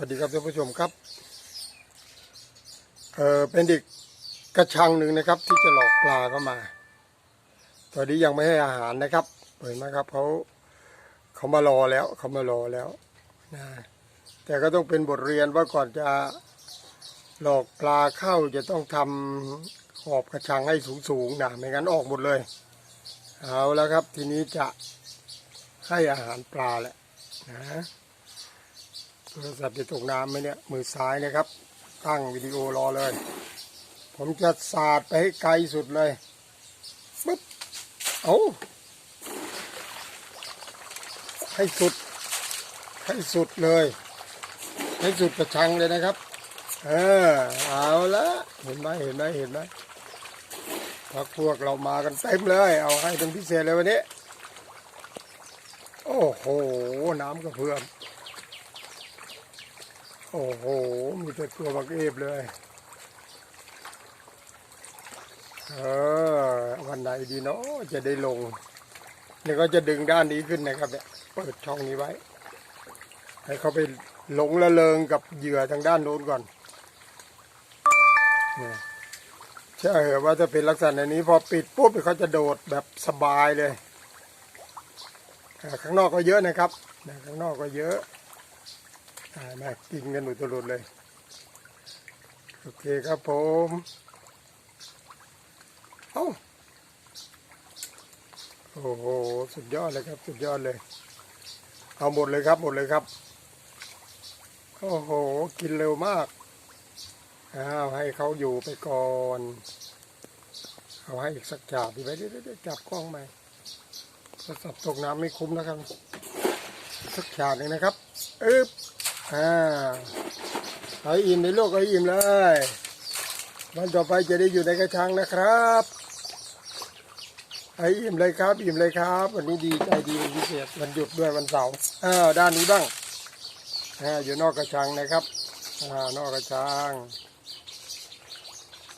วัสดีครับท่านผู้ชมครับเออเป็นเด็กกระชังหนึ่งนะครับ ที่จะหลอกปลาเข้ามา ตอนนี้ยังไม่ให้อาหารนะครับเห็นไหมครับเขาเขามารอแล้วเขามารอแล้วนะแต่ก็ต้องเป็นบทเรียนว่าก่อนจะหลอกปลาเข้าจะต้องทำขอบกระชังให้สูงๆนะไม่งั้นออกหมดเลย เอาแล้วครับทีนี้จะให้อาหารปลาแหละนะ โทรศัพท์จะตกน้ำไหมเนี่ย มือซ้ายนะครับ ตั้งวิดีโอรอเลย ผมจะสาดไปให้ไกลสุดเลยปึ๊บเอาให้สุด ให้สุดเลย ให้สุดกระชังเลยนะครับ เออ เอาละเห็นไหมเห็นไหมเห็นไหมพักพวกเรามากันเต็มเลย เอาให้เป็นพิเศษเลยวันนี้ โอ้โห น้ำกระเพื่อม โอ้โห มีแต่ตัวบักเอฟเลย เออ วันไหนดีเนาะจะได้ลงเนี่ยก็จะดึงด้านนี้ขึ้นนะครับเนี่ย เปิดช่องนี้ไว้ ให้เขาไปหลงละเลงกับเหยื่อทางด้านโน้นก่อนเนี่ยใช่เหรอว่าจะเป็นลักษณะนี้พอปิดปุ๊บเขาจะโดดแบบสบายเลย ข้างนอกก็เยอะนะครับ ข้างนอกก็เยอะ อ่ามากินกันหนูตลุดเลย โอเคครับผมเอ้าโอ้โหสุดยอดเลยครับ สุดยอดเลย เอาหมดเลยครับหมดเลยครับ โอ้โห กินเร็วมากอ้าวให้เขาอยู่ไปก่อนเอาให้อีกสักจาบดีไหมเดี๋ยวจับกล้องไหมโทรศัพท์ตกน้ำไม่คุ้มนะครับ สักฉากหนึ่งนะครับ เอ๊บ อ่าเอาอิ่มในโลกเอาอิ่มเลยวันต่อไปจะได้อยู่ในกระชังนะครับเอาอิ่มเลยครับ อิ่มเลยครับ วันนี้ดีใจดีเป็นพิเศษวันหยุดด้วยวันเสาร์อ้าด้านนี้บ้างอ่าอยู่นอกกระชังนะครับอ่านอกกระชัง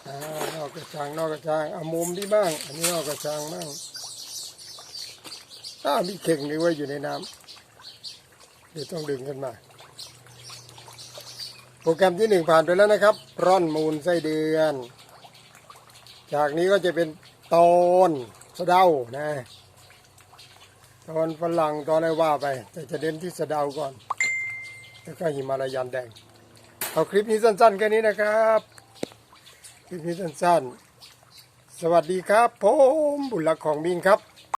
อ่านอกกระชังนอกกระชังเอามุมที่บ้าง อันนี้นอกกระชังบ้างอ้ามีเข่งนี่ไว้อยู่ในน้ำเดี๋ยวต้องดึงขึ้นมา โปรแกรมที่หนึ่งผ่านไปแล้วนะครับร่อนมูลไส้เดือน จากนี้ก็จะเป็นตอนสะเดานะตอนฝรั่งตอนอะไรว่าไป แต่จะเด่นที่สะเดาก่อน แล้วก็หิมาลายันแดง เอาคลิปนี้สั้นๆแค่นี้นะครับ คลิปนี้สั้นๆ สวัสดีครับ ผมบุญรักของบินครับ